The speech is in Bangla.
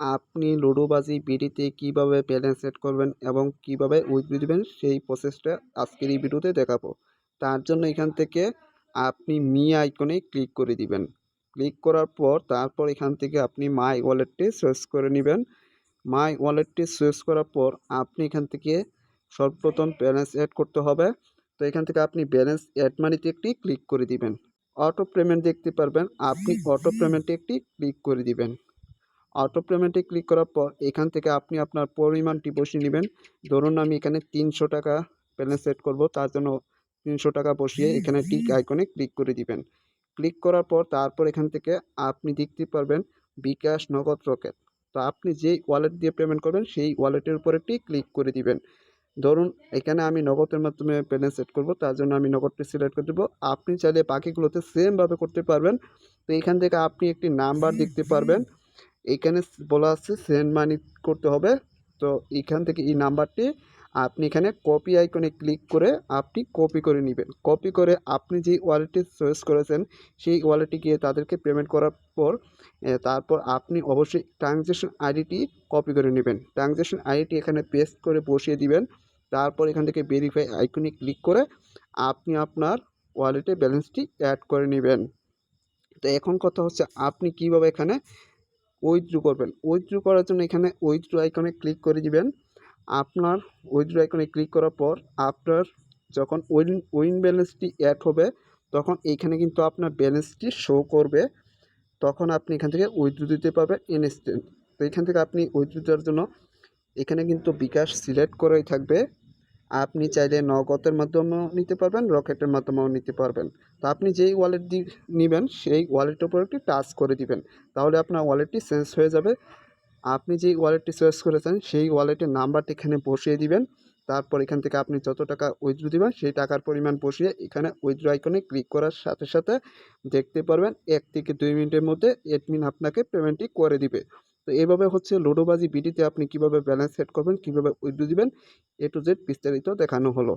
আপনি লুডোবাজি, বিডিতে কীভাবে ব্যালেন্স সেট করবেন এবং কীভাবে উইথ দিবেন সেই প্রসেসটা আজকের এই ভিডিওতে দেখাবো। তার জন্য এখান থেকে আপনি মি আইকনে ক্লিক করে দিবেন। ক্লিক করার পর তারপর এখান থেকে আপনি মাই ওয়ালেটটি সার্চ করে নেবেন। মাই ওয়ালেটটি সার্চ করার পর আপনি এখান থেকে সর্বপ্রথম ব্যালেন্স অ্যাড করতে হবে। তো এখান থেকে আপনি ব্যালেন্স অ্যাড মানিতে একটি ক্লিক করে দিবেন। অটো পেমেন্ট দেখতে পারবেন। আপনি অটো পেমেন্টে একটি ক্লিক করে দিবেন। অটো পেমেন্টে ক্লিক করার পর এখান থেকে আপনি আপনার পরিমাণটি বসিয়ে নেবেন। ধরুন আমি এখানে তিনশো টাকা ব্যালেন্স সেট করব, তার জন্য তিনশো টাকা বসিয়ে এখানে টিক আইকনে ক্লিক করে দিবেন। ক্লিক করার পর তারপর এখান থেকে আপনি দেখতে পারবেন বিকাশ নগদ রকেট। তো আপনি যেই ওয়ালেট দিয়ে পেমেন্ট করবেন, সেই ওয়ালেটের উপর একটি ক্লিক করে দিবেন। ধরুন এখানে আমি নগদের মাধ্যমে ব্যালেন্স সেট করব, তার জন্য আমি নগদটি সিলেক্ট করে দেবো। আপনি চাইলে বাকিগুলোতে সেমভাবে করতে পারবেন। তো এখান থেকে আপনি একটি নাম্বার দেখতে পারবেন। এখানে বলা আছে সেন্ড মানি করতে হবে। তো এখান থেকে এই নাম্বারটি আপনি এখানে কপি আইকনে ক্লিক করে আপনি কপি করে নেবেন। কপি করে আপনি যে ওয়ালেটটি চয়েস করেছেন, সেই ওয়ালেটে গিয়ে তাদেরকে পেমেন্ট করার পর তারপর আপনি অবশ্যই ট্রানজ্যাকশন আইডিটি কপি করে নেবেন। ট্রানজ্যাকশন আইডিটি এখানে পেস্ট করে বসিয়ে দিবেন। তারপর এখান থেকে ভেরিফাই আইকনে ক্লিক করে আপনি আপনার ওয়ালেটে ব্যালেন্সটি অ্যাড করে নেবেন। তো এখন কথা হচ্ছে আপনি কীভাবে এখানে উইথড্র করবেন। উইথড্র করার জন্য এখানে উইথড্র আইকনে ক্লিক করে দিবেন। আপনার উইথড্র আইকনে ক্লিক করার পর আপনার যখন উইন উইন ব্যালেন্সটি অ্যাড হবে, তখন এইখানে কিন্তু আপনার ব্যালেন্সটি শো করবে। তখন আপনি এখান থেকে উইথড্র দিতে পারবেন ইনস্ট্যান্ট তো এখান থেকে আপনি উইথড্র দেওয়ার জন্য এখানে কিন্তু বিকাশ সিলেক্ট করেই থাকবে। আপনি চাইলে নগদের মাধ্যমেও নিতে পারবেন, রকেটের মাধ্যমেও নিতে পারবেন। তো আপনি যেই ওয়ালেট দিয়ে নেবেন, সেই ওয়ালেটের উপর একটি টাচ করে দিবেন। তাহলে আপনার ওয়ালেটটি চেঞ্জ হয়ে যাবে। আপনি যেই ওয়ালেটটি চয়েস করেছেন, সেই ওয়ালেটের নাম্বারটি এখানে বসিয়ে দিবেন। তারপর এখান থেকে আপনি যত টাকা উইথড্র দিবেন, সেই টাকার পরিমাণ বসিয়ে এখানে উইথড্র আইকনে ক্লিক করার সাথে সাথে দেখতে পারবেন, এক থেকে দুই মিনিটের মধ্যে এডমিন আপনাকে পেমেন্টটি করে দিবে। তো এইভাবে হচ্ছে লুডোবাজি বিডিতে আপনি কীভাবে ব্যালেন্স সেট করবেন, কীভাবে উইথ দিবেন এ টু জেড বিস্তারিত দেখানো হলো।